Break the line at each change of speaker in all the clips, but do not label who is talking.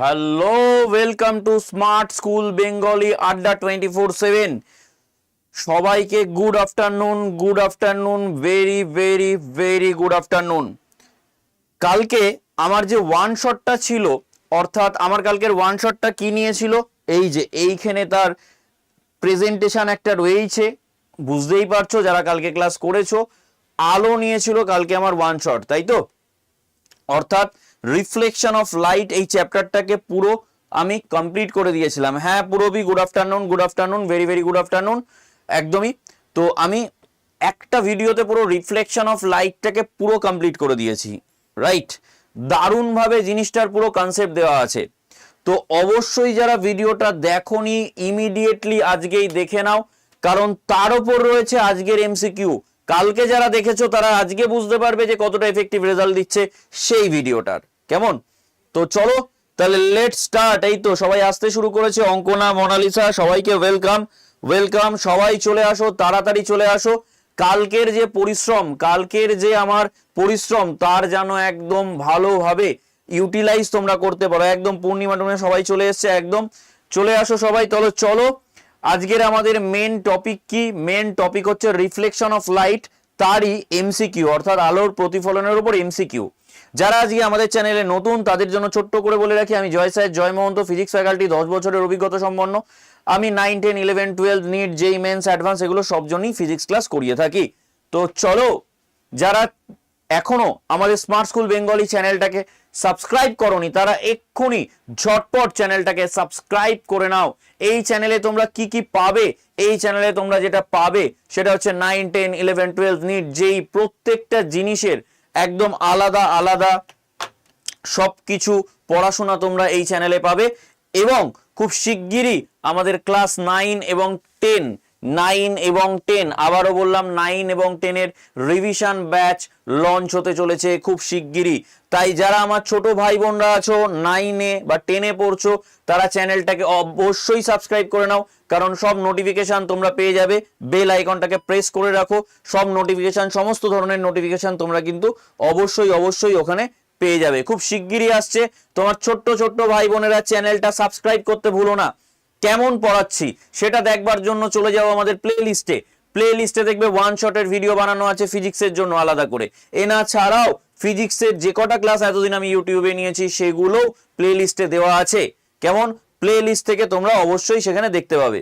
Hello welcome to smart school Bengali আড্ডা twenty four seven সবাইকে good afternoon good afternoon very very very good afternoon কালকে আমার যে one শটটা ছিল, অর্থাৎ আমার কালকের ওয়ান শটটা কি নিয়েছিল? এই যে, এইখানে তার প্রেজেন্টেশন একটা রয়েছে। বুঝতেই পারছ যারা কালকে ক্লাস করেছ, আলো নিয়েছিল কালকে আমার ওয়ান শট তাই তো? অর্থাৎ রিফ্লেকশন অফ লাইট এই চ্যাপ্টারটাকে পুরো আমি কমপ্লিট করে দিয়েছিলাম। হ্যাঁ Purabi good afternoon good afternoon very very good afternoon একদমই। তো আমি একটা ভিডিওতে পুরো রিফ্লেকশন অফ লাইটটাকে পুরো কমপ্লিট করে দিয়েছি। রাইট দারুণভাবে জিনিসটার পুরো কনসেপ্ট দেওয়া আছে। তো অবশ্যই যারা ভিডিওটা দেখোনি ইমিডিয়েটলি আজকেই দেখে নাও। কারণ তার উপর রয়েছে আজকের এমসিকিউ কালকে যারা দেখেছ, তারা আজকে বুঝতে পারবে যে কতটা এফেক্টিভ রেজাল্ট দিচ্ছে সেই ভিডিওটার কেমন? তো চলো, তাহলে লেট স্টার্ট এই তো সবাই আসতে শুরু করেছে। অঙ্কনা, মোনালিসা, সবাইকে ওয়েলকাম ওয়েলকাম সবাই চলে আসো, তাড়াতাড়ি চলে আসো। কালকের যে পরিশ্রম, কালকের যে আমার পরিশ্রম, তার যেন একদম ভালোভাবে ইউটিলাইজ তোমরা করতে পারো। একদম পূর্ণিমা টুর্ণিমা সবাই চলে এসছে, একদম। চলে আসো সবাই, তাহলে চলো। আজকের আমাদের মেন টপিক কি? মেন টপিক হচ্ছে রিফ্লেকশন অফ লাইট তারই এমসিকিউ অর্থাৎ আলোর প্রতিফলনের উপর এমসিকিউ যারা আজকে আমাদের চ্যানেলে নতুন, তাদের জন্য ছোট্ট করে বলে রাখি, আমি Joy sir, Joy Mahanta, physics faculty, দশ বছরের অভিজ্ঞতা সম্পন্ন। আমি nine ten eleven twelve NEET JEE mains advance এগুলো সবজনই ফিজিক্স ক্লাস করিয়ে থাকি। তো চলো, যারা এখনও আমাদের স্মার্ট স্কুল বেঙ্গলি চ্যানেলটাকে সাবস্ক্রাইব করনি, তারা এক্ষুনি ঝটপট চ্যানেলটাকে সাবস্ক্রাইব করে নাও। এই চ্যানেলে তোমরা কি কি পাবে? এই চ্যানেলে তোমরা যেটা পাবে, সেটা হচ্ছে nine ten eleven twelve NEET JEE প্রত্যেকটা জিনিসের একদম আলাদা আলাদা সব কিছু পড়াশোনা তোমরা এই চ্যানেলে পাবে এবং খুব শিগগিরই আমাদের ক্লাস নাইন এবং টেন নাইন এবং টেন। আবারও বললাম নাইন এবং টেনের রিভিশন ব্যাচ লঞ্চ হতে চলেছে খুব শিগগিরই। তাই যারা আমার ছোট ভাই বোনরা আছো নাইনে বা টেনে পড়ছো, তারা চ্যানেলটাকে অবশ্যই সাবস্ক্রাইব করে নাও, কারণ সব নোটিফিকেশন তোমরা পেয়ে যাবে। বেল আইকনটাকে প্রেস করে রাখো, সব নোটিফিকেশন সমস্ত ধরনের নোটিফিকেশন তোমরা কিন্তু অবশ্যই অবশ্যই ওখানে পেয়ে যাবে। খুব শিগগিরই আসছে। তোমার ছোট্ট ছোট্ট ভাই বোনেরা চ্যানেলটা সাবস্ক্রাইব করতে ভুলো না। কেমন পড়াচ্ছি সেটা দেখবার জন্য চলে যাও আমাদের প্লে লিস্টে প্লে লিস্টে দেখবে ওয়ান শটের ভিডিও বানানো আছে ফিজিক্সের জন্য আলাদা করে। এনা ছাড়াও ফিজিক্সের যে কটা ক্লাস এতদিন আমি ইউটিউবে নিয়েছি সেগুলো প্লে লিস্টে দেওয়া আছে। কেমন? প্লে লিস্ট থেকে তোমরা অবশ্যই সেখানে দেখতে পাবে।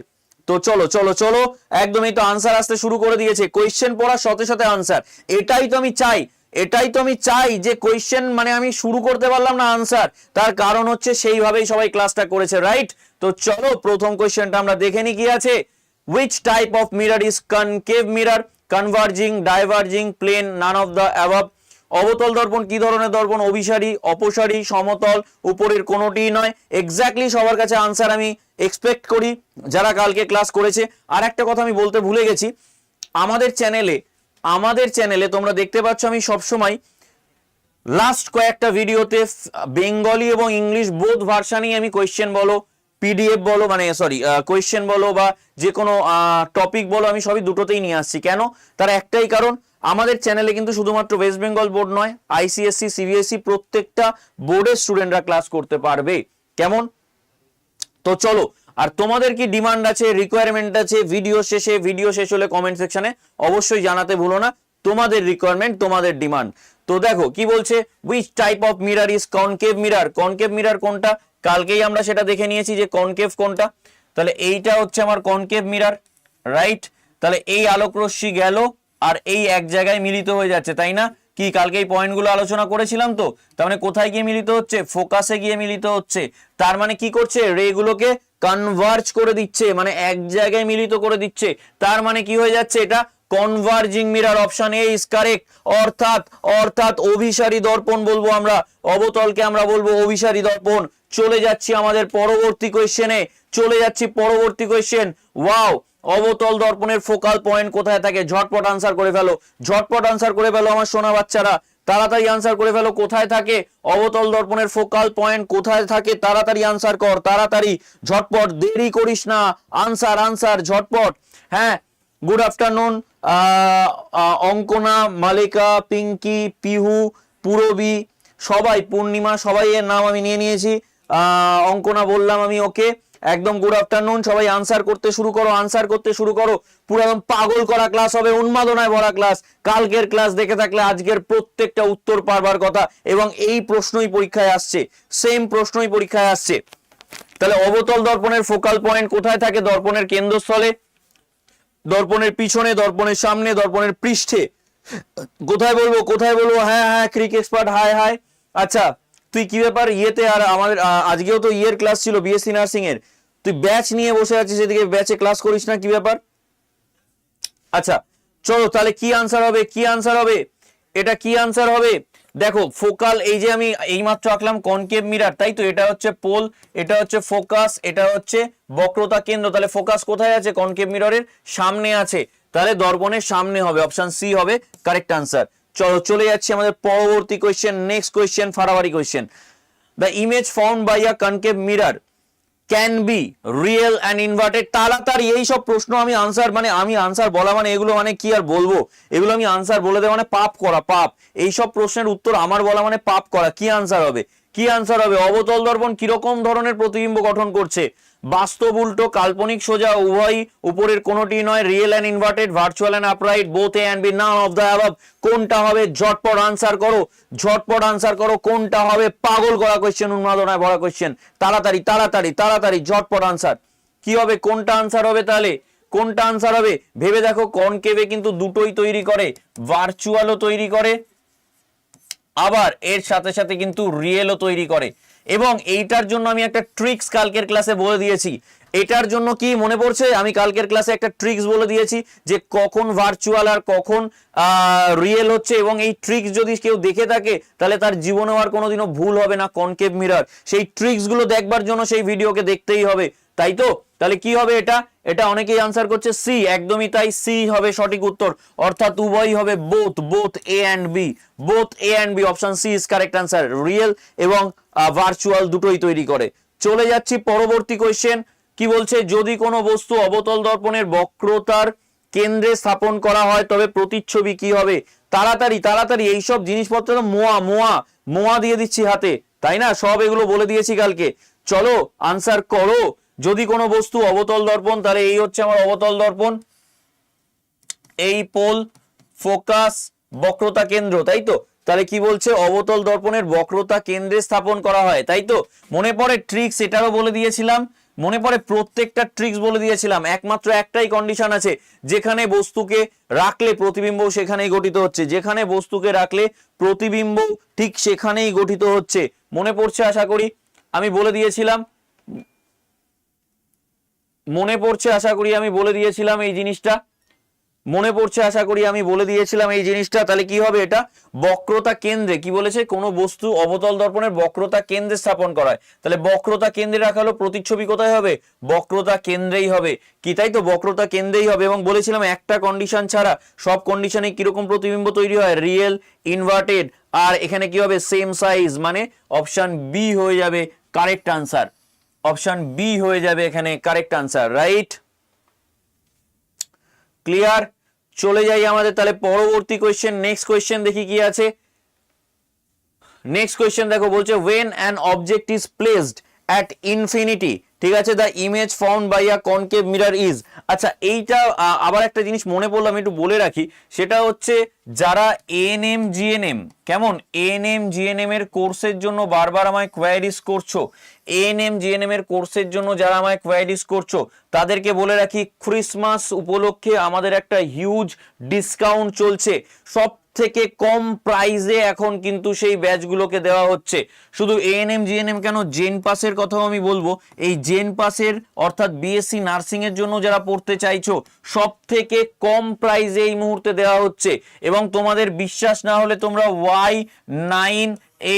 তো চলো চলো চলো, একদমই তো আনসার আসতে শুরু করে দিয়েছে। কোয়েশ্চেন পড়ার সাথে সাথে আনসার এটাই তো আমি চাই। এটাই তো আমি চাই যে কোয়েশ্চেন মানে আমি শুরু করতে পারলাম না আনসার তার কারণ হচ্ছে সেইভাবেই সবাই ক্লাসটা করেছে রাইট তো চলো প্রথম কোয়েশ্চেনটা আমরা দেখে নি কি আছে। Which type of mirror is concave mirror converging diverging plane none of the above অবতল দর্পণ কি ধরনের দর্পণ? অভিসারী, অপসারী, সমতল, উপরের কোনোটিই নয়। এক্স্যাক্টলি সবার কাছে আনসার আমি এক্সপেক্ট করি। যারা কালকে ক্লাস করেছে আর একটা কথা আমি বলতে ভুলে গেছি। আমাদের চ্যানেলে আমাদের চ্যানেলে তোমরা দেখতে পাচ্ছ আমি সবসময় লাস্ট কয়েকটা ভিডিওতে বেঙ্গলি এবং ইংলিশ বোধ ভার্সানই আমি কোয়েশ্চেন বলো পিডিএফ বলো মানে সরি কোয়েশ্চেন বলো বা যে কোনো টপিক বলো আমি সবই দুটোতেই নিয়ে আসছি। কেন? তার একটাই কারণ আমাদের চ্যানেলে কিন্তু শুধুমাত্র ওয়েস্ট বেঙ্গল বোর্ড নয় আইসিএসসি সিবিএসসি E, প্রত্যেকটা বোর্ডের স্টুডেন্টরা ক্লাস করতে পারবে। কেমন? তো চলো আর তোমাদের কি ডিমান্ড আছে রিকোয়ারমেন্ট আছে ভিডিও শেষে ভিডিও শেষ হলে কমেন্ট সেকশনে অবশ্যই জানাতে ভুলো না। তোমাদের রিকোয়ারমেন্ট তোমাদের ডিমান্ড তো দেখো, কি বলছে? Which type of mirror is concave mirror concave mirror কোনটা? কালকেই আমরা সেটা দেখে নিয়েছি যে কনকেভ কোনটা। তাহলে এইটা হচ্ছে আমার কনকেভ মিরার রাইট তাহলে এই আলোক রশ্মি গেল আর এই এক জায়গায় মিলিত হয়ে যাচ্ছে, তাই না? কি কালকে এই পয়েন্টগুলো আলোচনা করেছিলাম তো? তার মানে কোথায় গিয়ে মিলিত হচ্ছে? ফোকাসে গিয়ে মিলিত হচ্ছে। তার মানে কি করছে? রেগুলোকে কনভার্জ করে দিচ্ছে মানে এক জায়গায় মিলিত করে দিচ্ছে। তার মানে কি হয়ে যাচ্ছে এটা? Converging mirror option A is correct অর্থাৎ অর্থাৎ অভিসারী দর্পণ বলব আমরা। অবতলকে আমরা বলব অভিসারী দর্পণ। চলে যাচ্ছি আমাদের পরবর্তী কোয়েশ্চেনে চলে যাচ্ছি পরবর্তী কোয়েশ্চেন ওয়াও অবতল দর্পণের ফোকাল পয়েন্ট কোথায় থাকে? ঝটপট আনসার করে ফেলো। ঝটপট আনসার করে ফেলো আমার সোনা বাচ্চারা। তাড়াতাড়ি আনসার করে ফেলো, কোথায় থাকে? অবতল দর্পণের ফোকাল পয়েন্ট কোথায় থাকে? তাড়াতাড়ি আনসার কর, তাড়াতাড়ি। ঝটপট, দেরি করিস না। আনসার আনসার ঝটপট। হ্যাঁ গুড আফটারনুন অঙ্কনা, মালিকা, পিঙ্কি, পিহু, পুরবি, সবাই, পূর্ণিমা সবাই এর নাম আমি নিয়ে নিয়েছি। অঙ্কনা বললাম আমি ওকে। একদম গুড আফটারনুন সবাই আনসার করতে শুরু করো আনসার করতে শুরু করো। পুরো একদম পাগল করা ক্লাস হবে, উন্মাদনায় ভরা ক্লাস কালকের ক্লাস দেখে থাকলে আজকের প্রত্যেকটা উত্তর পারবার কথা এবং এই প্রশ্নই পরীক্ষায় আসছে সেম প্রশ্নই পরীক্ষায় আসছে। তাহলে অবতল দর্পণের ফোকাল পয়েন্ট কোথায় থাকে? দর্পণের কেন্দ্রস্থলে, দর্পণের পিছনে, দর্পণের সামনে, দর্পণের পৃষ্ঠে। কোথায় বলব? কোথায় বলব? হ্যাঁ হ্যাঁ ক্রিক এক্সপার্ট হাই হাই আচ্ছা তুই কি ব্যাপার? ইয়েতে আর আমাদের আজকেও তো ইয়ের ক্লাস ছিল বিএসসি নার্সিং এর। তুই ব্যাচ নিয়ে বসে আছিস, এদিকে ব্যাচে ক্লাস করিস না, কি ব্যাপার? আচ্ছা চলো তাহলে কি আনসার হবে, কি আনসার হবে? এটা কি আনসার হবে? দেখো ফোকাল এই যে আমি এইমাত্র আঁকলাম কনকেভ মিরার তাই তো? এটা হচ্ছে পোল এটা হচ্ছে ফোকাস এটা হচ্ছে বক্রতা কেন্দ্র। তাহলে ফোকাস কোথায় আছে? কনকেভ মিররের সামনে আছে। তাহলে দর্পণের সামনে হবে অপশন সি হবে কারেক্ট আনসার চলো, চলে যাচ্ছি আমাদের পরবর্তী question next question ফারাবারি question the image found by a concave mirror can be real and inverted তাড়াতাড়ি এই সব প্রশ্ন আমি আনসার মানে আমি আনসার বলা মানে এগুলো মানে কি আর বলব? এগুলো আমি আনসার বলে দেওয়া মানে পাপ করা, পাপ। এই সব প্রশ্নের উত্তর আমার বলা মানে পাপ করা। কি আনসার হবে? কি আনসার হবে? অবতল দর্পণ কীরকম ধরনের প্রতিবিম্ব গঠন করছে? বাস্তব উল্টো, কাল্পনিক সোজা, উভয়ই উপরের কোনোটি নয়। Real and inverted virtual and upright both and B none of the above কোনটা হবে? ঝটপট আনসার করো। ঝটপট আনসার করো। কোনটা হবে? পাগল করা কোয়েশ্চেন উন্মাদনায় ভরা কোয়েশ্চেন তাড়াতাড়ি তাড়াতাড়ি তাড়াতাড়ি, ঝটপট আনসার কি হবে? কোনটা আনসার হবে তাহলে? কোনটা আনসার হবে? ভেবে দেখো কনকেভে কিন্তু দুটোই তৈরি করে। ভার্চুয়ালও তৈরি করে। আবার এর সাথে সাথে কিন্তু রিয়েলও তৈরি করে। এবং এইটার জন্য আমি একটা ট্রিক্স কালকের ক্লাসে বলে দিয়েছি। এটার জন্য কি মনে পড়ছে? আমি কালকের ক্লাসে একটা ট্রিক্স বলে দিয়েছি যে কখন ভার্চুয়াল আর কখন রিয়েল হচ্ছে এবং এই ট্রিক্স যদি কেউ দেখে থাকে, তাহলে তার জীবনেও আর কোনোদিনও ভুল হবে না কনকেভ মিরর সেই ট্রিক্সগুলো দেখবার জন্য সেই ভিডিওকে দেখতেই হবে। তাই তো? তাহলে কি হবে এটা? এটা অনেকেই আনসার করছে সি একদমই তাই সি হবে সঠিক উত্তর। অর্থাৎ উভয়ই হবে both both A and B both A and B option C is correct answer real এবং ভার্চুয়াল দুটোই তৈরি করে। চলে যাচ্ছি পরবর্তী কোয়েশ্চেন কি বলছে, যদি কোনো বস্তু অবতল দর্পণের বক্রতার কেন্দ্রে স্থাপন করা হয়, তবে প্রতিচ্ছবি কি হবে? তাড়াতাড়ি তাড়াতাড়ি, এইসব জিনিসপত্র তো মোয়া মোয়া মোয়া দিয়ে দিচ্ছি হাতে, তাই না? সব এগুলো বলে দিয়েছি কালকে। চলো আনসার করো। যদি কোনো বস্তু অবতল দর্পণ, তাহলে এই হচ্ছে আমার অবতল দর্পণ। এই পোল, ফোকাস, বক্রতা কেন্দ্র, তাই তো? তাহলে কি বলছে? অবতল দর্পণের বক্রতা কেন্দ্রে স্থাপন করা হয়। তাই তো? মনে পড়ে ট্রিক্স এটারও বলে দিয়েছিলাম। মনে পড়ে প্রত্যেকটা ট্রিক্স বলে দিয়েছিলাম। একমাত্র একটাই কন্ডিশন আছে, যেখানে বস্তুকে রাখলে প্রতিবিম্ব সেখানেই গঠিত হচ্ছে। যেখানে বস্তুকে রাখলে প্রতিবিম্ব ঠিক সেখানেই গঠিত হচ্ছে। মনে পড়ছে আশা করি? আমি বলে দিয়েছিলাম। মনে পড়ছে আশা করি আমি বলে দিয়েছিলাম এই জিনিসটা। মনে পড়ছে, আশা করি আমি বলে দিয়েছিলাম এই জিনিসটা। তাহলে কি হবে এটা? বক্রতা কেন্দ্রে, কি বলেছে? কোনো বস্তু অবতল দর্পণের বক্রতা কেন্দ্রে স্থাপন করা হয়। তাহলে বক্রতা কেন্দ্রে রাখা হলো, প্রতিচ্ছবি কোথায় হবে? বক্রতা কেন্দ্রেই হবে। কি তাই তো? বক্রতা কেন্দ্রেই হবে। এবং বলেছিলাম, একটা কন্ডিশন ছাড়া সব কন্ডিশনে কীরকম প্রতিবিম্ব তৈরি হয়? রিয়েল ইনভার্টেড আর এখানে কি হবে? সেম সাইজ মানে অপশন বি হয়ে যাবে কারেক্ট আনসার অপশন বি হয়ে যাবে এখানে কারেক্ট আনসার রাইট ক্লিয়ার চলে যাই আমাদের, তাহলে পরবর্তী কোয়েশ্চেন নেক্সট কোয়েশ্চেন দেখি কি আছে। নেক্সট কোয়েশ্চেন দেখো, বলছে when an object is placed at infinity ঠিক আছে the image found by a concave mirror is আচ্ছা এইটা আবার একটা জিনিস মনে পড়ল, আমি একটু বলে রাখি। সেটা হচ্ছে যারা এএনএম জিএনএম কেমন? এএনএম জিএনএম এর কোর্সের জন্য বারবার আমায় কোয়ারিজ করছ। এএনএম জিএনএম এর কোর্সের জন্য যারা আমায় কোয়ারিজ করছ, তাদেরকে বলে রাখি ক্রিসমাস উপলক্ষে আমাদের একটা হিউজ ডিসকাউন্ট চলছে। সব থেকে কম প্রাইজে এখন কিন্তু সেই ব্যাচগুলোকে দেওয়া হচ্ছে। শুধু এএনএম জিএনএম কেন? জেন পাসের কথাও আমি বলব। এই জেন পাসের অর্থাৎ বিএসসি নার্সিং এর জন্য যারা পড়তে চাইছো সব থেকে কম প্রাইজে এই মুহূর্তে দেওয়া হচ্ছে। এবং তোমাদের বিশ্বাস না হলে তোমরা ওয়াই নাইন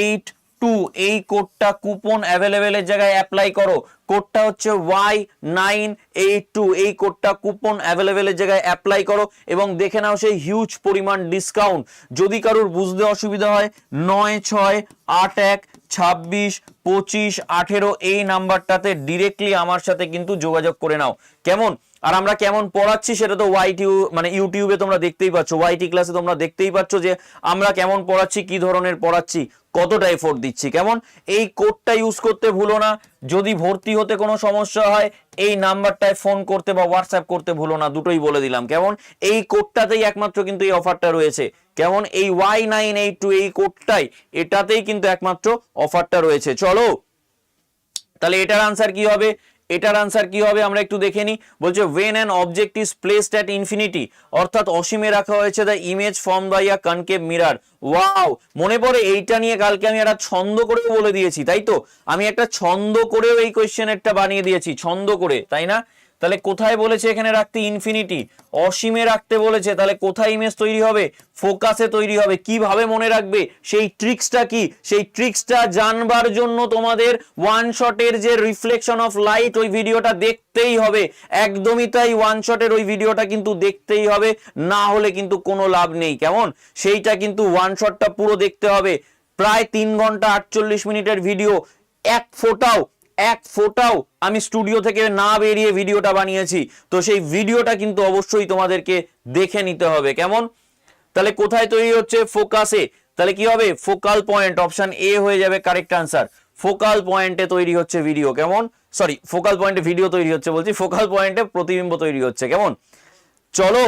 এইট টু এই কোডটা কুপন অ্যাভেলেবেলের জায়গায় অ্যাপ্লাই করো। কোডটা হচ্ছে ওয়াই নাইন এইট টু এই কোডটা কুপন অ্যাভেলেবেলের জায়গায় অ্যাপ্লাই করো এবং দেখে নাও সেই হিউজ পরিমাণ ডিসকাউন্ট যদি কারোর বুঝতে অসুবিধা হয়, নয়, ছয়, আট, এক, ছাব্বিশ, পঁচিশ, আঠেরো, এই নাম্বারটাতে ডিরেক্টলি আমার সাথে কিন্তু যোগাযোগ করে নাও। কেমন? আর আমরা কেমন পড়াচ্ছি সেটা তো ওয়াইটি মানে ইউটিউবে তোমরা দেখতেই পাচ্ছ। ওয়াইটি ক্লাসে তোমরা দেখতেই পাচ্ছ যে আমরা কেমন পড়াচ্ছি, কি ধরনের পড়াচ্ছি কতটা এফোর্ট দিচ্ছি। কেমন? এই কোডটা ইউজ করতে ভুলো না। যদি ভর্তি হতে কোনো সমস্যা হয়, এই নাম্বারটায় ফোন করতে বা হোয়াটসঅ্যাপ করতে ভুলো না, দুটোই বলে দিলাম। কেমন? এই কোডটাতেই একমাত্র কিন্তু এই অফারটা রয়েছে। কেমন? এই ওয়াই নাইন এইট টু এই কোডটাই এটাতেই কিন্তু একমাত্র অফারটা রয়েছে। চলো, তাহলে এটার আনসার কি হবে? এটার আনসার কি হবে আমরা একটু দেখে নিই। বলছে when an object is placed at infinity অর্থাৎ অসীমে রাখা হয়েছে the image form by a concave mirror wow মনে পড়ে এইটা নিয়ে কালকে আমি একটা ছন্দ করেও বলে দিয়েছি, তাই তো? আমি একটা ছন্দ করেও এই কোয়েশ্চেনেরটা বানিয়ে দিয়েছি, ছন্দ করে, তাই না? তাহলে কোথায় বলেছে এখানে রাখতে ইনফিনিটি অসীমে রাখতে বলেছে, তাহলে কোথায় ইমেজ তৈরি হবে? ফোকাসে তৈরি হবে। কীভাবে মনে রাখবে? সেই ট্রিক্সটা কি? সেই ট্রিক্সটা জানবার জন্য তোমাদের ওয়ান শটের যে রিফ্লেকশন অফ লাইট ওই ভিডিওটা দেখতেই হবে। একদমই তাই ওয়ান শটের ওই ভিডিওটা কিন্তু দেখতেই হবে। না হলে কিন্তু কোনো লাভ নেই। কেমন? সেইটা কিন্তু ওয়ান শটটা পুরো দেখতে হবে। প্রায় তিন ঘণ্টা আটচল্লিশ মিনিটের ভিডিও। এক ফোটাও এক ফোটাও আমি স্টুডিও থেকে না বেরিয়ে ভিডিওটা বানিয়েছি। তো সেই ভিডিওটা কিন্তু অবশ্যই তোমাদেরকে দেখে নিতে হবে। কেমন? তাহলে কোথায় তৈরি হচ্ছে ফোকাসে তাহলে কি হবে? ফোকাল পয়েন্ট অপশন এ হয়ে যাবে কারেক্ট আনসার ফোকাল পয়েন্টে তৈরি হচ্ছে ভিডিও কেমন? সরি ফোকাল পয়েন্টে ভিডিও তৈরি হচ্ছে বলছি। ফোকাল পয়েন্টে প্রতিবিম্ব তৈরি হচ্ছে। কেমন? চলো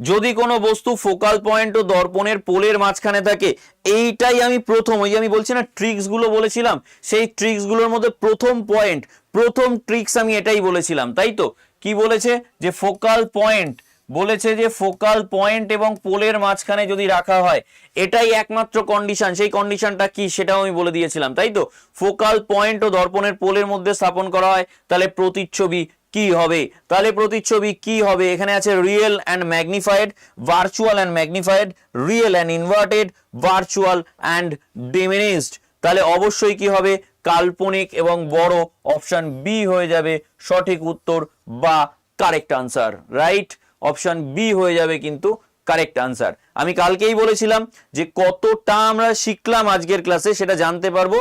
যদি কোনো বস্তু ফোকাল পয়েন্ট ও দর্পণের পোলের মাঝখানে থাকে, এইটাই আমি প্রথম, ওই আমি বলছি না ট্রিক্সগুলো বলেছিলাম, সেই ট্রিক্সগুলোর মধ্যে প্রথম পয়েন্ট প্রথম ট্রিক্স আমি এটাই বলেছিলাম, তাই তো? কি বলেছে? যে ফোকাল পয়েন্ট বলেছে যে ফোকাল পয়েন্ট এবং পোলের মাঝখানে যদি রাখা হয়, এটাই একমাত্র কন্ডিশন সেই কন্ডিশনটা কি সেটাও আমি বলে দিয়েছিলাম, তাই তো? ফোকাল পয়েন্ট ও দর্পণের পোলের মধ্যে স্থাপন করা হয়, তাহলে প্রতিচ্ছবি কি হবে? তাহলে প্রতিচ্ছবি কি হবে? এখানে আছে real and magnified virtual and magnified real and inverted virtual and diminished তাহলে অবশ্যই কি হবে? কাল্পনিক এবং বড় অপশন বি হয়ে যাবে সঠিক উত্তর বা correct answer right option B হয়ে যাবে কিন্তু কারেক্ট আনসার আমি কালকেই বলেছিলাম যে কতটা আমরা শিখলাম আজকের ক্লাসে সেটা জানতে পারব।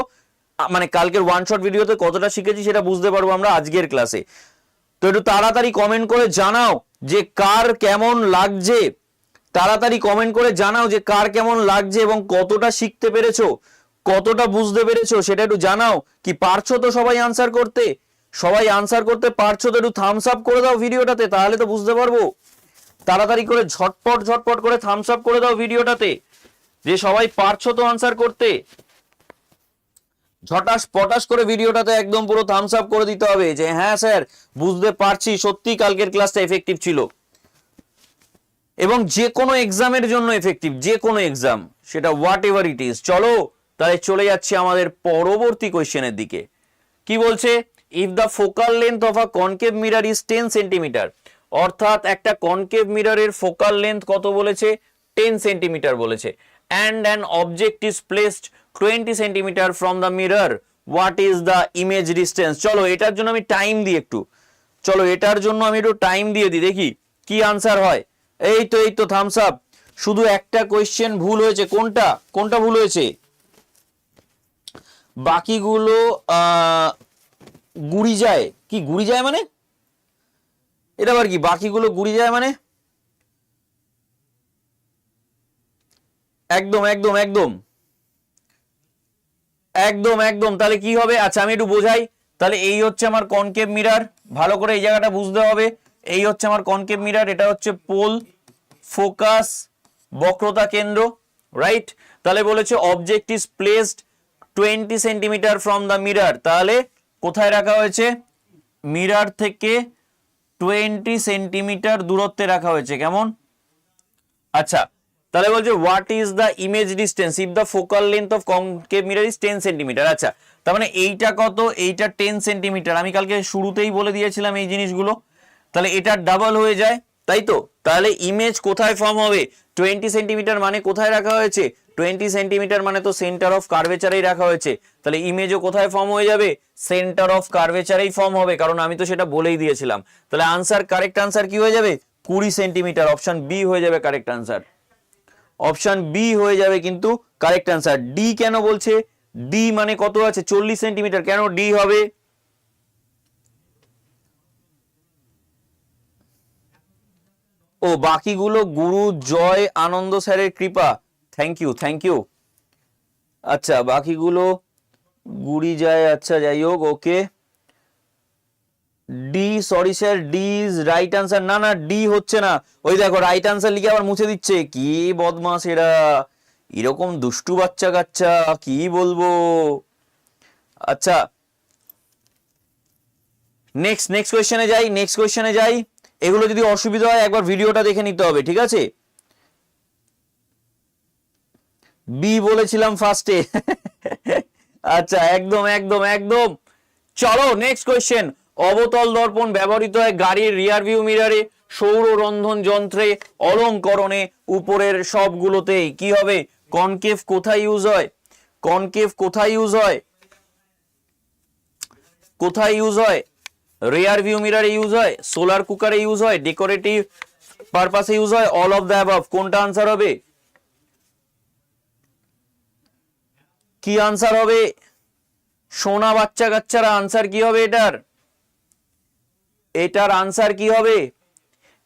মানে কালকের ওয়ান শট ভিডিওতে কতটা শিখেছি সেটা বুঝতে পারব আমরা আজকের ক্লাসে একটু তাড়াতাড়ি কমেন্ট করে জানাও যে কার কেমন লাগছে। তাড়াতাড়ি কমেন্ট করে জানাও যে কার কেমন লাগছে এবং কতটা শিখতে পেরেছ, কতটা বুঝতে পেরেছ, সেটা একটু জানাও। কি পারছ তো সবাই আনসার করতে? সবাই আনসার করতে পারছ তো একটু থামস আপ করে দাও ভিডিওটাতে, তাহলে তো বুঝতে পারব। তাড়াতাড়ি করে ঝটপট ঝটপট করে থামস আপ করে দাও ভিডিওটাতে। যে সবাই পারছ তো আনসার করতে। ঝটাস পটাস করে ভিডিওটাতে একদম পুরো থামস আপ করে দিতে হবে যে হ্যাঁ স্যার, বুঝতে পারছি, সত্যি কালকের ক্লাসটা এফেক্টিভ ছিল। এবং যে কোনো এক্সামের জন্য এফেক্টিভ যে কোনো এক্সাম সেটা হোয়াট এভার ইট ইজ চলো, তাহলে চলে যাচ্ছি আমাদের পরবর্তী কোয়েশ্চেনের দিকে। কি বলছে? If the focal length of a concave mirror is ten centimetre অর্থাৎ একটা কনকেভ মিরারের ফোকাল লেন্থ কত বলেছে? টেন সেন্টিমিটার বলেছে। And an object is placed twenty centimetre from the mirror what is the image distance চলো, এটার জন্য আমি টাইম দিই একটু। চলো, এটার জন্য আমি একটু টাইম দিয়ে দিই, দেখি, কি আনসার হয়? এই তো এই তো থামস আপ শুধু একটা কোয়েশ্চেন ভুল হয়েছে, কোনটা? কোনটা ভুল হয়েছে? বাকিগুলো গুড়ি যায়। কি, গুড়ি যায় মানে? এটা আবার কি, বাকিগুলো গুড়ি যায় মানে? একদম একদম একদম। একদম একদম। তাহলে কি হবে? আচ্ছা আমি একটু বোঝাই। তাহলে এই হচ্ছে আমার কনকেভ মিরার। ভালো করে এই জায়গাটা বুঝতে হবে। এই হচ্ছে আমার কনকেভ মিরার। এটা হচ্ছে পোল ফোকাস বক্রতা কেন্দ্র রাইট তাহলে বলেছে object is placed twenty centimetre from the mirror তাহলে কোথায় রাখা হয়েছে? মিরার থেকে টোয়েন্টি সেন্টিমিটার দূরত্বে রাখা হয়েছে। কেমন? আচ্ছা তাহলে বলছে what is the image distance if the focal length of concave mirror is ten centimetre আচ্ছা। তার মানে এইটা কত? এইটা টেন সেন্টিমিটার আমি কালকে শুরুতেই বলে দিয়েছিলাম এই জিনিসগুলো। তাহলে এটা ডাবল হয়ে যায়, তাই তো? তাহলে ইমেজ কোথায় ফর্ম হবে? টোয়েন্টি সেন্টিমিটার মানে কোথায় রাখা হয়েছে? টোয়েন্টি সেন্টিমিটার মানে তো সেন্টার অফ কার্ভেচারেই রাখা হয়েছে। তাহলে ইমেজও কোথায় ফর্ম হয়ে যাবে? সেন্টার অফ কার্ভেচারেই ফর্ম হবে, কারণ আমি তো সেটা বলেই দিয়েছিলাম। তাহলে আনসার কারেক্ট আনসার কি হয়ে যাবে? কুড়ি সেন্টিমিটার অপশন বি হয়ে যাবে কারেক্ট আনসার অপশান বি হয়ে যাবে কিন্তু কারেক্ট অ্যান্সার। ডি কেন বলছে? ডি মানে কত আছে? চল্লিশ সেন্টিমিটার। কেন ডি হবে? ও, বাকিগুলো গুরু জয় আনন্দ স্যারের কৃপা। থ্যাংক ইউ থ্যাংক ইউ আচ্ছা বাকিগুলো গুড়ি যায়। আচ্ছা যাই হোক okay D sorry sir D is right answer না না ডি হচ্ছে না। ওই দেখো রাইট আনসার লিখে আবার মুছে দিচ্ছে। কি বদমাস এরা। এরকম দুষ্টু বাচ্চা কাচ্চা, কি বলব? আচ্ছা। নেক্সট নেক্সট কোয়েশ্চেনে যাই নেক্সট কোয়েশ্চেনে যাই। এগুলো যদি অসুবিধা হয়, একবার ভিডিওটা দেখে নিতে হবে, ঠিক আছে? বি বলেছিলাম ফার্স্টে আচ্ছা একদম একদম একদম। চলো নেক্সট কোয়েশ্চেন অবতল দর্পণ ব্যবহৃত হয় গাড়ির রিয়ার ভিউ মিরারে সৌর রন্ধন যন্ত্রে, অলঙ্করণে উপরের সবগুলোতেই। কি হবে? কনকেভ কোথায় ইউজ হয়? কনকেভ কোথায় ইউজ হয়? কোথায় ইউজ হয়? রেয়ার ভিউ মিরারে ইউজ হয়? সোলার কুকারে ইউজ হয়? ডেকোরেটিভ পারপাসে ইউজ হয়? অল অফ দ্য অ্যাবভ কোনটা আনসার হবে? কি আনসার হবে? সোনা বাচ্চা কাচ্চারা আনসার কি হবে এটার? এটার আনসার কি হবে?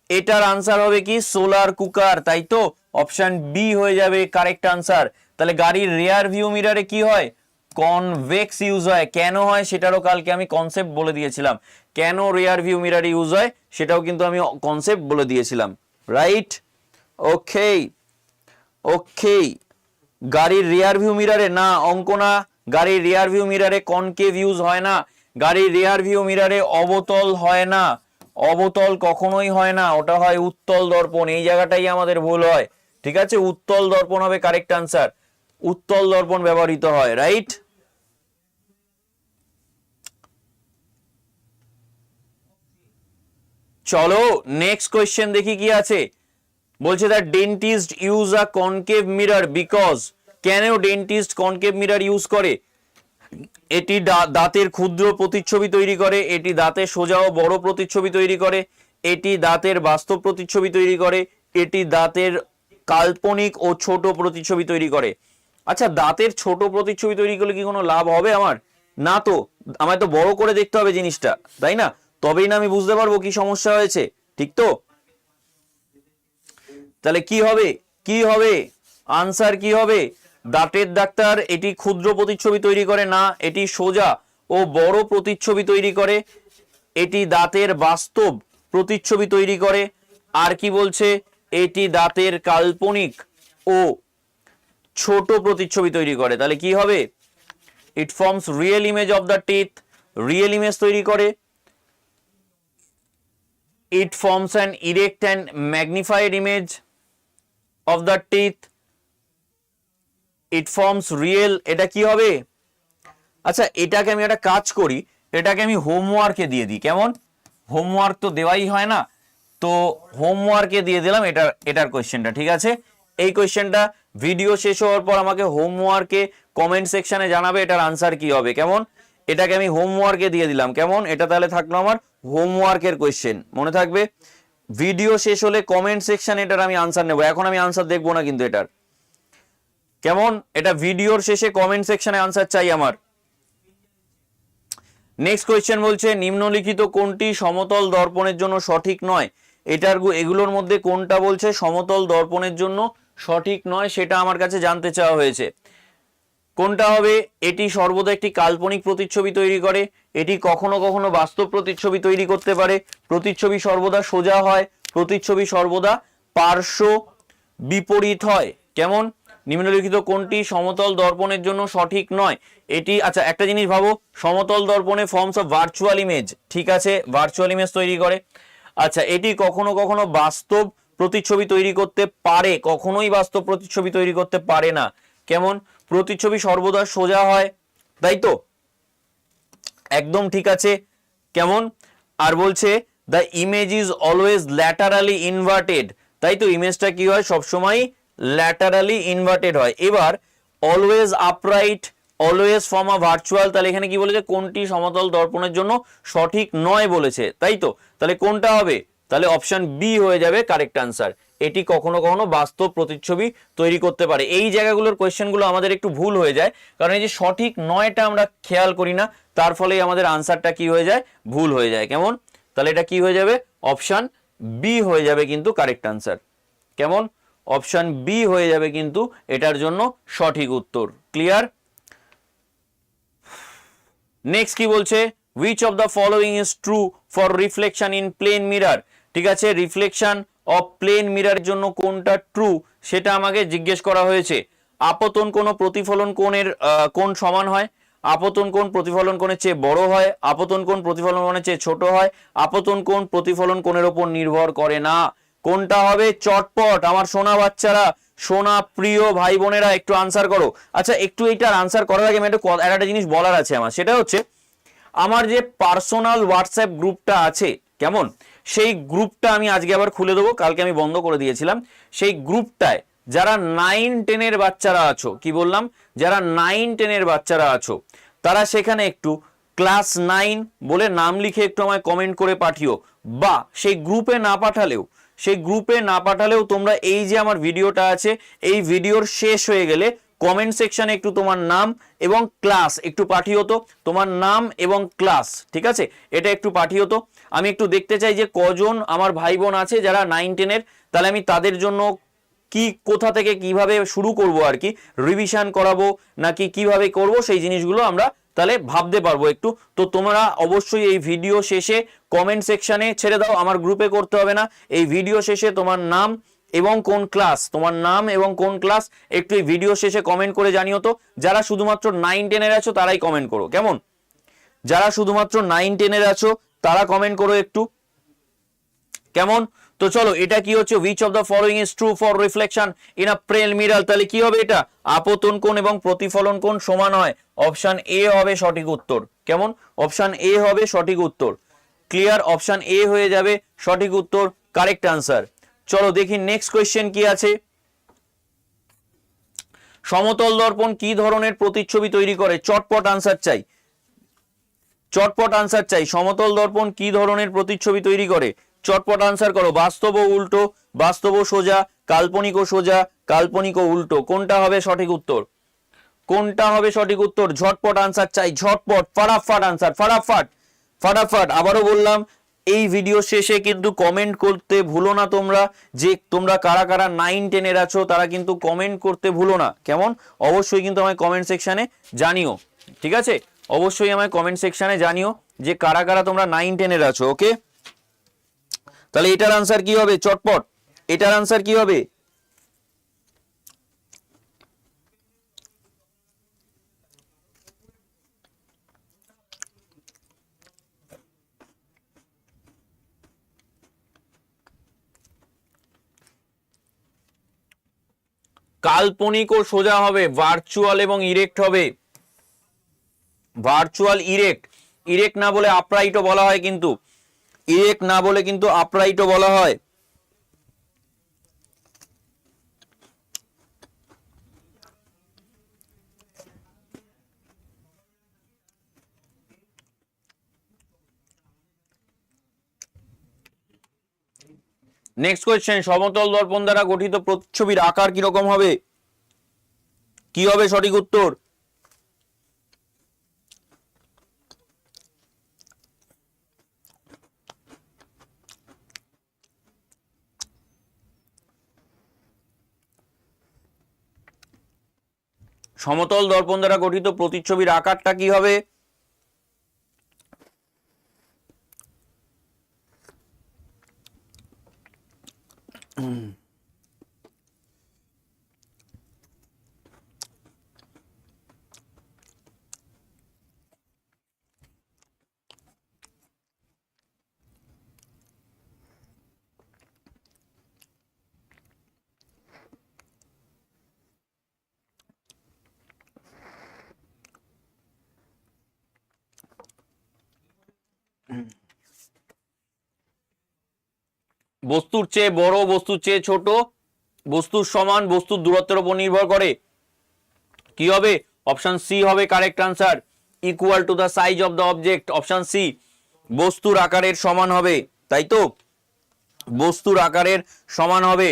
এটার আনসার হবে কি? সোলার কুকার তাই তো? অপশন বি হয়ে যাবে কারেক্ট আনসার তাহলে গাড়ির রেয়ার ভিউ মিরারে কি হয়? কনভেক্স ইউজ হয়। কেন হয়? সেটারও কালকে আমি কনসেপ্ট বলে দিয়েছিলাম। কেন রেয়ার ভিউ মিরার ইউজ হয়? সেটাও কিন্তু আমি কনসেপ্ট বলে দিয়েছিলাম। রাইট ওকে ওকে গাড়ির রিয়ার ভিউ মিরারে না, অঙ্ক না। গাড়ির রিয়ার ভিউ মিরারে কনকেভ ইউজ হয় না। গাড়ির রিয়ার ভিউ মিরারে অবতল হয় না। অবতল কখনোই হয় না। ওটা হয় উত্তল দর্পণ। এই জায়গাটাই আমাদের ভুল হয়। ঠিক আছে? উত্তল দর্পণ হবে কারেক্ট আনসার উত্তল দর্পণ ব্যবহৃত হয় রাইট চলো নেক্সট কোয়েশ্চেন দেখি কি আছে। বলছে the dentist use a concave mirror because কেন ডেন্টিস্ট কনকেভ মিরর ইউজ করে? এটি দাঁতের ক্ষুদ্র প্রতিচ্ছবি তৈরি করে, এটি দাঁতের সোজা ও বড় প্রতিচ্ছবি তৈরি করে, এটি দাঁতের বাস্তব প্রতিচ্ছবি তৈরি করে, এটি দাঁতের কাল্পনিক ও ছোট প্রতিচ্ছবি তৈরি করে। আচ্ছা দাঁতের ছোট প্রতিচ্ছবি তৈরি করলে কি কোনো লাভ হবে আমার? না তো, আমায় তো বড় করে দেখতে হবে জিনিসটা, তাই না? তবেই না আমি বুঝতে পারব কি সমস্যা হয়েছে, ঠিক তো? তাহলে কি হবে? কি হবে? আনসার কি হবে? দাঁতের ডাক্তার, এটি ক্ষুদ্র প্রতিচ্ছবি তৈরি করে না, এটি সোজা ও বড় প্রতিচ্ছবি তৈরি করে। এটি দাঁতের বাস্তব প্রতিচ্ছবি তৈরি করে। আর কি বলছে? এটি দাঁতের কাল্পনিক ও ছোট প্রতিচ্ছবি তৈরি করে। তাহলে কি হবে? It forms real image of the teeth real image তৈরি করে। It forms an erect and magnified image of the teeth it forms real, এটা কি হবে? আচ্ছা এটাকে আমি একটা কাজ করি, এটাকে আমি হোমওয়ার্কে দিয়ে দিই, কেমন? হোমওয়ার্ক তো দেওয়াই হয় না, তো হোমওয়ার্কে দিয়ে দিলাম এটার এটার কোয়েশ্চেনটা ঠিক আছে? এই কোয়েশ্চেনটা ভিডিও শেষ হওয়ার পর আমাকে হোমওয়ার্কে কমেন্ট সেকশনে জানাবে, এটার আনসার কি হবে, কেমন? এটাকে আমি হোমওয়ার্কে দিয়ে দিলাম, কেমন? এটা তাহলে থাকল আমার হোমওয়ার্কের কোয়েশ্চেন মনে থাকবে? ভিডিও শেষ হলে কমেন্ট সেকশনে এটার আমি আনসার নেব, এখন আমি আনসার দেখব না কিন্তু এটার। কেমন? এটা ভিডিওর শেষে কমেন্ট সেকশনে আনসার চাই আমার। নেক্সট কোয়েশ্চেন বলছে, নিম্নলিখিত কোনটি সমতল দর্পণের জন্য সঠিক নয়? এটার এগুলোর মধ্যে কোনটা বলছে সমতল দর্পণের জন্য সঠিক নয় সেটা আমার কাছে জানতে চাওয়া হয়েছে। কোনটা হবে? এটি সর্বদা একটি কাল্পনিক প্রতিচ্ছবি তৈরি করে। এটি কখনো কখনো বাস্তব প্রতিচ্ছবি তৈরি করতে পারে। প্রতিচ্ছবি সর্বদা সোজা হয়, প্রতিচ্ছবি সর্বদা পার্শ্ব বিপরীত হয়। কেমন? নিম্নলিখিত কোনটি সমতল দর্পণের জন্য সঠিক নয়? এটি আচ্ছা একটা জিনিস ভাবো, সমতল দর্পণে ফর্মস অফ ভার্চুয়াল ইমেজ ঠিক আছে? ভার্চুয়াল ইমেজ তৈরি করে। আচ্ছা এটি কখনো কখনো বাস্তব প্রতিচ্ছবি তৈরি করতে পারে, কখনোই বাস্তব প্রতিচ্ছবি তৈরি করতে পারে না। কেমন? প্রতিচ্ছবি সর্বদা সোজা হয়, তাই তো? একদম ঠিক আছে। কেমন? আর বলছে the image is always laterally inverted তাই তো ইমেজটা কি হয়? সবসময় ল্যাটারালি ইনভার্টেড হয়। এবার always upright always form a virtual তাহলে এখানে কি বলেছে? কোনটি সমতল দর্পণের জন্য সঠিক নয় বলেছে, তাই তো? তাহলে কোনটা হবে? তাহলে অপশন বি হয়ে যাবে কারেক্ট আনসার এটি কখনো কখনো বাস্তব প্রতিচ্ছবি তৈরি করতে পারে। এই জায়গাগুলোর কোয়েশ্চেনগুলো আমাদের একটু ভুল হয়ে যায়, কারণ এই যে সঠিক নয়টা আমরা খেয়াল করি না, তার ফলে আমাদের আনসারটা কি হয়ে যায়? ভুল হয়ে যায়। কেমন? তাহলে এটা কি হয়ে যাবে? অপশান বি হয়ে যাবে কিন্তু কারেক্ট আনসার কেমন? অপশন বি হয়ে যাবে কিন্তু এটার জন্য সঠিক উত্তর। ক্লিয়ার নেক্সট কি বলছে? Which of the following is true for reflection in plane mirror ঠিক আছে রিফ্লেকশন অফ প্লেন মিরারের জন্য কোনটা ট্রু সেটা আমাকে জিজ্ঞেস করা হয়েছে। আপতন কোন প্রতিফলন কোণের কোন সমান হয়? আপতন কোণ প্রতিফলন কোণের চেয়ে বড় হয়? আপতন কোণ প্রতিফলন কোণের চেয়ে ছোট হয়? আপতন কোণ প্রতিফলন কোণের ওপর নির্ভর করে না। কোনটা হবে? চটপট। আমার সোনা বাচ্চারা, সোনা প্রিয় ভাই বোনেরা, একটু আনসার করো। আচ্ছা একটু এইটার আনসার করার আগে আমি একটু একটা জিনিস বলার আছে আমার। সেটা হচ্ছে, আমার যে পার্সোনাল হোয়াটসঅ্যাপ গ্রুপটা আছে, কেমন? সেই গ্রুপটা আমি আজকে আবার খুলে দেবো। কালকে আমি বন্ধ করে দিয়েছিলাম। সেই গ্রুপটায় যারা নাইন টেনের বাচ্চারা আছো, কি বললাম? যারা নাইন টেনের বাচ্চারা আছো, তারা সেখানে একটু ক্লাস নাইন বলে নাম লিখে একটু আমায় কমেন্ট করে পাঠিও। বা সেই গ্রুপে না পাঠালেও সেই গ্রুপে না পাঠালেও তোমরা এই যে আমার ভিডিওটা আছে, এই ভিডিওর শেষ হয়ে গেলে কমেন্ট সেকশনে একটু তোমার নাম এবং ক্লাস একটু পাঠিও তো। তোমার নাম এবং ক্লাস ঠিক আছে? এটা একটু পাঠিও তো। আমি একটু দেখতে চাই যে কজন আমার ভাই বোন আছে যারা নাইন টেনের তাহলে আমি তাদের জন্য কি, কোথা থেকে কীভাবে শুরু করব আর কি? রিভিশন করাবো নাকি কীভাবে করব? সেই জিনিসগুলো আমরা তাহলে ভাবতে পারব একটু। তো তোমরা অবশ্যই এই ভিডিও শেষে কমেন্ট সেকশনে ছেড়ে দাও, আমার গ্রুপে করতে হবে না। এই ভিডিও শেষে তোমার নাম এবং কোন ক্লাস তোমার নাম এবং কোন ক্লাস একটু এই ভিডিও শেষে কমেন্ট করে জানিও তো। যারা শুধুমাত্র নাইন টেনের আছো, তারাই কমেন্ট করো, কেমন? যারা শুধুমাত্র নাইন টেনের আছো, তারা কমেন্ট করো একটু। কেমন? তো চলো, এটা কি হচ্ছে? Which of the following is true for reflection in a plane mirror তাহলে কি হবে এটা? আপতন কোণ এবং প্রতিফলন কোণ সমান হয়। অপশন এ হবে সঠিক উত্তর। কেমন? অপশন এ হবে সঠিক উত্তর। ক্লিয়ার অপশন এ হয়ে যাবে সঠিক উত্তর। কারেক্ট আনসার চলো, দেখি নেক্সট কোয়েশ্চেন কি আছে? সমতল দর্পণ কি ধরনের প্রতিচ্ছবি তৈরি করে? চটপট আনসার চাই। চটপট আনসার চাই। সমতল দর্পণ কি ধরনের প্রতিচ্ছবি তৈরি করে? চটপট আনসার করো। বাস্তব ও উল্টো, বাস্তব ও সোজা, কাল্পনিক ও সোজা, কাল্পনিক ও উল্টো। কোনটা হবে সঠিক উত্তর? কোনটা হবে সঠিক উত্তর? ঝটপট আনসার চাই। ঝটপট, ফাটাফাট আনসার ফাটাফাট ফাটাফাট। আবারও বললাম, এই ভিডিও শেষে কিন্তু কমেন্ট করতে ভুলো না তোমরা। যে তোমরা কারা কারা নাইন টেনের আছো, তারা কিন্তু কমেন্ট করতে ভুলো না। কেমন? অবশ্যই কিন্তু আমায় কমেন্ট সেকশনে জানিও। ঠিক আছে? অবশ্যই আমায় কমেন্ট সেকশনে জানিও যে কারা কারা তোমরা নাইন টেনের আছো ওকে তাহলে এটার আনসার কি হবে? চটপট। এটার আনসার কি হবে? কাল্পনিক ও সোজা হবে ভার্চুয়াল এবং ইরেক্ট হবে। ভার্চুয়াল ইরেক্ট ইরেক্ট না বলে আপরাইটও বলা হয় কিন্তু। ইরেক্ট না বলে কিন্তু আপরাইটও বলা হয়। নেক্সট কোয়েশ্চেন সমতল দর্পণ দ্বারা গঠিত প্রতিচ্ছবির আকার কীরকম হবে? কি হবে সঠিক উত্তর? সমতল দর্পণ দ্বারা গঠিত প্রতিচ্ছবির আকারটা কি হবে? বস্তুর চেয়ে বড়, বস্তুর চেয়ে ছোট, বস্তুর সমান, বস্তুর দূরত্বের উপর নির্ভর করে। কি হবে? অপশন সি হবে correct answer equal to the size of the object option C বস্তুর আকারের সমান হবে, তাই তো? বস্তুর আকারের সমান হবে।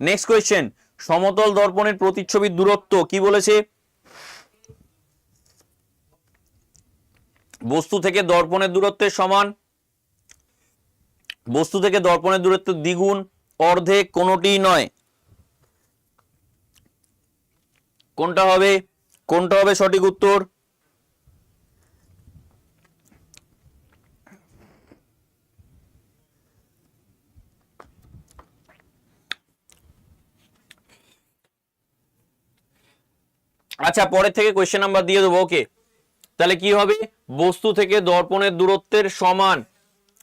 নেক্সট কোয়েশ্চেন সমতল দর্পণের প্রতিচ্ছবির দূরত্ব কি বলেছে? বস্তু থেকে দর্পণের দূরত্বের সমান বস্তু থেকে দর্পণের দূরত্ব দ্বিগুণ, অর্ধেক কোনোটিই নয়। কোনটা হবে? কোনটা হবে সঠিক উত্তর? আচ্ছা পরের থেকে কোয়েশ্চেন নাম্বার দিয়ে দেবো ওকে তাহলে কি হবে? বস্তু থেকে দর্পণের দূরত্বের সমান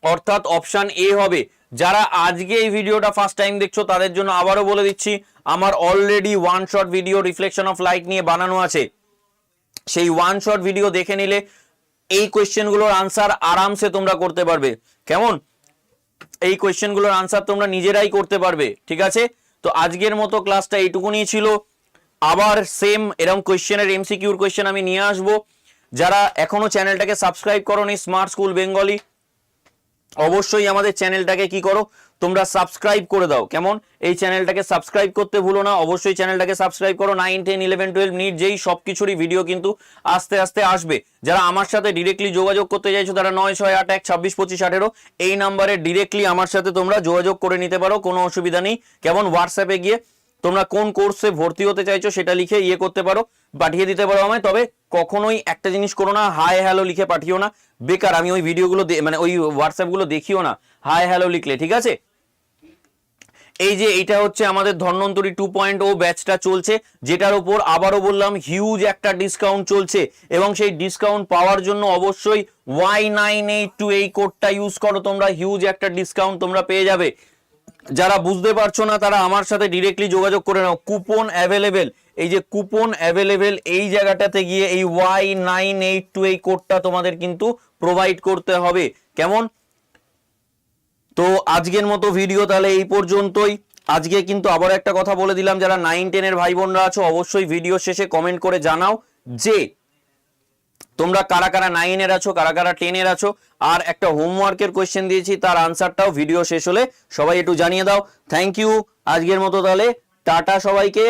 অর্থাৎ অপশন এ হবে। যারা আজকে এই ভিডিওটা ফার্স্ট টাইম দেখছ, তাদের জন্য আবারও বলে দিচ্ছি, আমার already one shot video reflection of light নিয়ে বানানো আছে। সেই ওয়ান শট ভিডিও দেখে নিলে এই কোয়েশ্চেনগুলোর আনসার আরামসে তোমরা করতে পারবে। কেমন? এই কোয়েশ্চেনগুলোর আনসার তোমরা নিজেরাই করতে পারবে, ঠিক আছে? তো আজকের মতো ক্লাসটা এইটুকুনি ছিল। আবার সেম এরকম কোয়েশ্চেনের এমসিকিউর কোয়েশ্চেন আমি নিয়ে আসব। যারা এখনও চ্যানেলটাকে সাবস্ক্রাইব করোনি স্মার্ট স্কুল বেঙ্গলি অবশ্যই আমাদের চ্যানেলটাকে কি করো? তোমরা সাবস্ক্রাইব করে দাও। কেমন? এই চ্যানেলটাকে সাবস্ক্রাইব করতে ভুলো না। অবশ্যই চ্যানেলটাকে সাবস্ক্রাইব করো। Nine ten eleven twelve NEET JEE সব কিছুরই ভিডিও কিন্তু আস্তে আস্তে আসবে। যারা আমার সাথে ডিরেক্টলি যোগাযোগ করতে চাইছো, তারা নয়, ছয়, আট, এক, ছাব্বিশ, পঁচিশ, আঠেরো, এই নাম্বারে ডিরেক্টলি আমার সাথে তোমরা যোগাযোগ করে নিতে পারো। কোনো অসুবিধা নেই। কেমন? হোয়াটসঅ্যাপে গিয়ে তোমরা কোন কোর্সে ভর্তি হতে চাইছো সেটা লিখে ইয়ে করতে পারো, পাঠিয়ে দিতে পারো আমায়, তবে কখনোই একটা জিনিস করো না হাই হ্যালো লিখে পাঠিও না। বেকার, আমি ওই ভিডিওগুলো মানে ওই হোয়াটসঅ্যাপগুলো দেখিও না। হাই হ্যালো লিখলে, ঠিক আছে? এই যে এটা হচ্ছে আমাদের ধন্বন্তরী টু পয়েন্ট ও ব্যাচটা চলছে, যেটার উপর আবারও বললাম হিউজ একটা ডিসকাউন্ট চলছে, এবং সেই ডিসকাউন্ট পাওয়ার জন্য অবশ্যই ওয়াই নাইন এইট টু এই কোডটা ইউজ করো, তোমরা হিউজ একটা ডিসকাউন্ট তোমরা পেয়ে যাবে। যারা বুঝতে পারছ না, তারা আমার সাথে ডিরেক্টলি যোগাযোগ করে নাও। কুপন অ্যাভেলেবেল এই যে কুপন অ্যাভেলেবেল এই জায়গাটাতে গিয়ে এই ওয়াই নাইন এইট টু এই কোডটা তোমাদের কিন্তু প্রোভাইড করতে হবে। কেমন? তো আজকের মতো ভিডিও তাহলে এই পর্যন্তই। আজকে কিন্তু আবার একটা কথা বলে দিলাম, যারা নাইন টেনের ভাই বোনরা আছো, অবশ্যই ভিডিও শেষে কমেন্ট করে জানাও যে তোমরা কারা কারা নাইনের আছো, কারা কারা টেনের আছো? আর একটা হোমওয়ার্কের কোয়েশ্চেন দিয়েছি, তার আনসারটাও ভিডিও শেষ হলে সবাই একটু জানিয়ে দাও। থ্যাংক ইউ আজকের মতো তাহলে। টাটা সবাইকে।